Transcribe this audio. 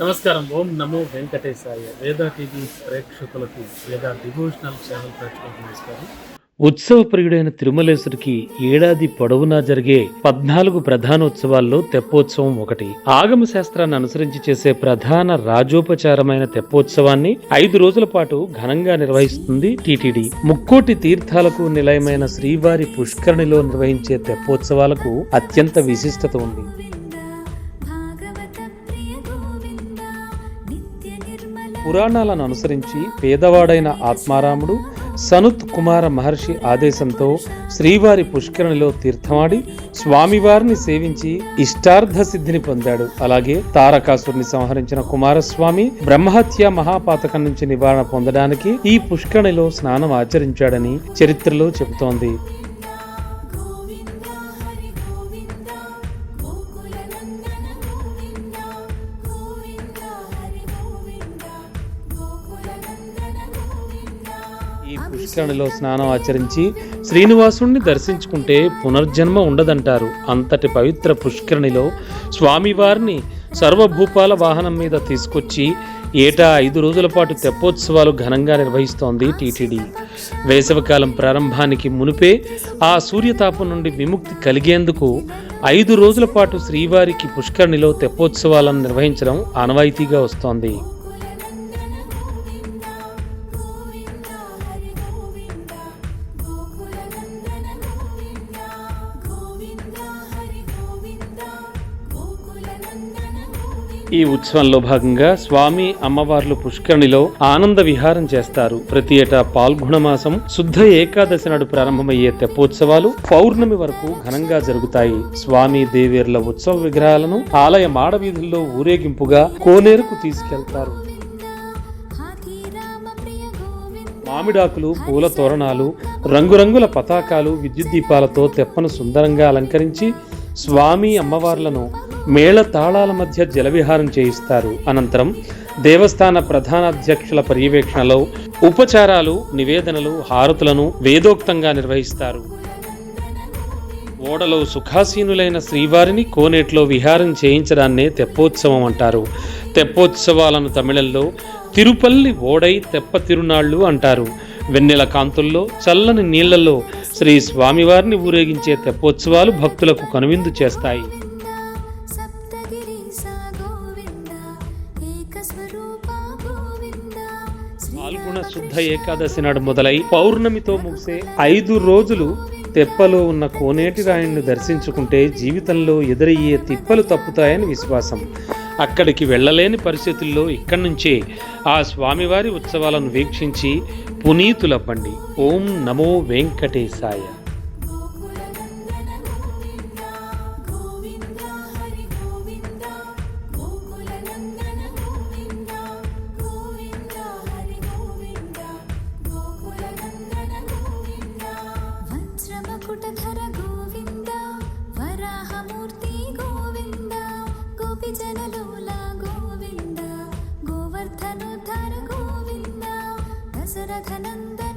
నమస్కారం. ఓం నమో వెంకటేశాయ. వేద టీవీ ప్రేక్షకులకు వేద డివోషనల్ ఛానల్ ప్రేక్షకులకు నమస్కారం. ఉత్సవ ప్రియుడైన తిరుమలేశుడికి ఏడాది పొడవునా జరిగే పద్నాలుగు ప్రధాన ఉత్సవాల్లో తెప్పోత్సవం ఒకటి. ఆగమ శాస్త్రాన్ని అనుసరించి చేసే ప్రధాన రాజోపచారమైన తెప్పోత్సవాన్ని ఐదు రోజుల పాటు ఘనంగా నిర్వహిస్తుంది టీటీడీ. ముక్కోటి తీర్థాలకు నిలయమైన శ్రీవారి పుష్కరిణిలో నిర్వహించే తెప్పోత్సవాలకు అత్యంత విశిష్టత ఉంది. పురాణాలను అనుసరించి పేదవాడైన ఆత్మారాముడు సనుత్ కుమార మహర్షి ఆదేశంతో శ్రీవారి పుష్కరణిలో తీర్థమాడి స్వామివారిని సేవించి ఇష్టార్థ సిద్ధిని పొందాడు. అలాగే తారకాసురుని సంహరించిన కుమారస్వామి బ్రహ్మహత్య మహాపాతకం నుంచి నివారణ పొందడానికి ఈ పుష్కరణిలో స్నానం ఆచరించాడని చరిత్రలో చెబుతోంది. ఈ పుష్కరణిలో స్నానం ఆచరించి శ్రీనివాసుణ్ణి దర్శించుకుంటే పునర్జన్మ ఉండదంటారు. అంతటి పవిత్ర పుష్కరణిలో స్వామివారిని సర్వభూపాల వాహనం మీద తీసుకొచ్చి ఏటా ఐదు రోజుల పాటు తెప్పోత్సవాలు ఘనంగా నిర్వహిస్తోంది టీటీడీ. వేసవికాలం ప్రారంభానికి మునిపే ఆ సూర్యతాపం నుండి విముక్తి కలిగేందుకు ఐదు రోజుల పాటు శ్రీవారికి పుష్కరిణిలో తెప్పోత్సవాలను నిర్వహించడం ఆనవాయితీగా వస్తోంది. ఈ ఉత్సవంలో భాగంగా స్వామి అమ్మవార్లు పుష్కరిణిలో ఆనంద విహారం చేస్తారు. ప్రతి ఏటా పాల్గొన మాసం శుద్ధ ఏకాదశి నాడు ప్రారంభమయ్యే తెప్పోత్సవాలు పౌర్ణమి వరకు ఘనంగా జరుగుతాయి. స్వామి దేవేర్ల ఉత్సవ విగ్రహాలను ఆలయ మాడవీధుల్లో ఊరేగింపుగా కోనేరుకు తీసుకెళ్తారు. మామిడాకులు పూల తోరణాలు రంగురంగుల పతాకాలు విద్యుత్ దీపాలతో తెప్పను సుందరంగా అలంకరించి స్వామి అమ్మవార్లను మేళ తాళాల మధ్య జలవిహారం చేయిస్తారు. అనంతరం దేవస్థాన ప్రధానాధ్యక్షుల పర్యవేక్షణలో ఉపచారాలు నివేదనలు హారతులను వేదోక్తంగా నిర్వహిస్తారు. ఓడలో సుఖాసీనులైన శ్రీవారిని కోనేట్లో విహారం చేయించడాన్నే తెప్పోత్సవం అంటారు. తెప్పోత్సవాలను తమిళంలో తిరుపల్లి ఓడై తెప్ప తిరునాళ్ళు అంటారు. వెన్నెల కాంతుల్లో చల్లని నీళ్ళలో శ్రీ స్వామివారిని ఊరేగించే తెప్పోత్సవాలు భక్తులకు కనువిందు చేస్తాయి. పాల్గొన శుద్ధ ఏకాదశి నాడు మొదలై పౌర్ణమితో ముగిసే ఐదు రోజులు తెప్పలో ఉన్న కోనేటి రాయుడిని దర్శించుకుంటే జీవితంలో ఎదురయ్యే తిప్పలు తప్పుతాయని విశ్వాసం. అక్కడికి వెళ్ళలేని పరిస్థితుల్లో ఇక్కడి నుంచే ఆ స్వామివారి ఉత్సవాలను వీక్షించి పునీతులవ్వండి ఓం నమో వెంకటేశాయ. ധനന്ദ